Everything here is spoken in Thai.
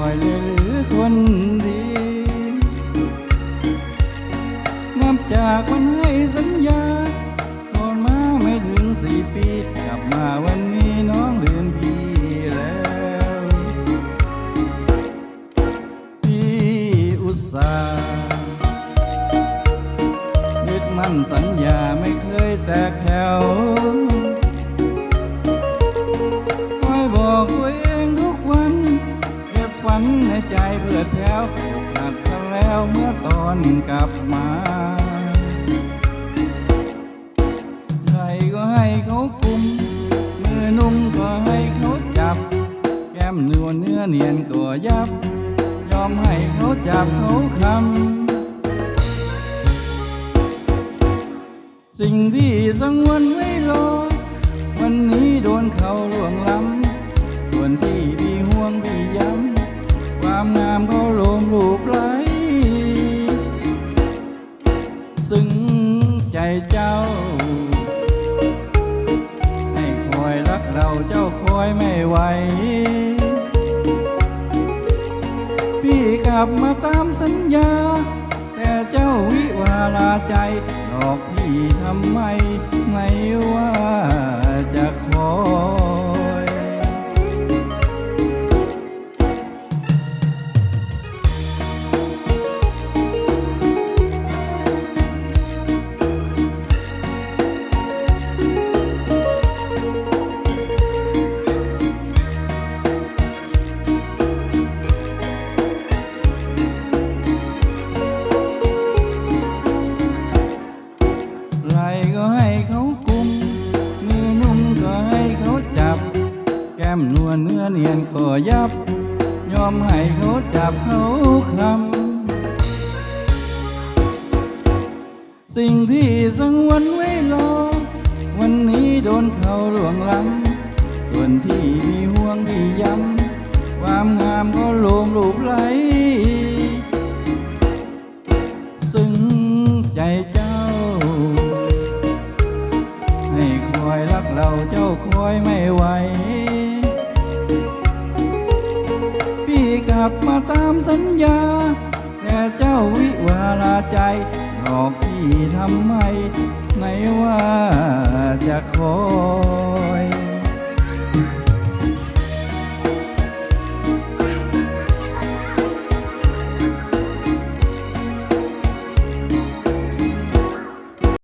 อยเลยหรือคนดี นับจากวันให้สัญญาโอนมาไม่ถึงสี่ปี กลับมาวันนี้น้องลืมพี่แล้วพี่อุตส่าห์ยึดมั่นสัญญาไม่เคยแตกแถวคอยบอกตัวเองันในใจเพื่อแถวหักซะแล้วเมื่อตอนกลับมาใครก็ให้เขากุมมือนุ่มก็ให้เขาจับ แก้มเนื้อเนื้อเนียนก็ยับ ยอมให้เขาจับเขาคำสิ่งที่สังวนไว้ามงามเขาโลมลูบไหลซึ้งใจเจ้า ให้คอยรักเราเจ้าคอยไม่ไหว พี่กลับมาตามสัญญา แต่เจ้าวิวาลาใจหลอกพี่ทำไมไม่ว่า แก้มนวลเนื้อเนียนก็ยับ ยอมให้เขาจับเขาคำสิ่งที่สังวนไว้รอ วันนี้โดนเขาหลวงล้ำส่วนที่มีห่วงที่ย้ำความงามก็โลมลูบไหลซึ้งใจเจ้า ให้คอยรักเราเจ้าคอยไม่ไหว ลับมาตามสัญญา แต่เจ้าวิวาลาใจหลอกพี่ทำไมไหนว่าจะขอ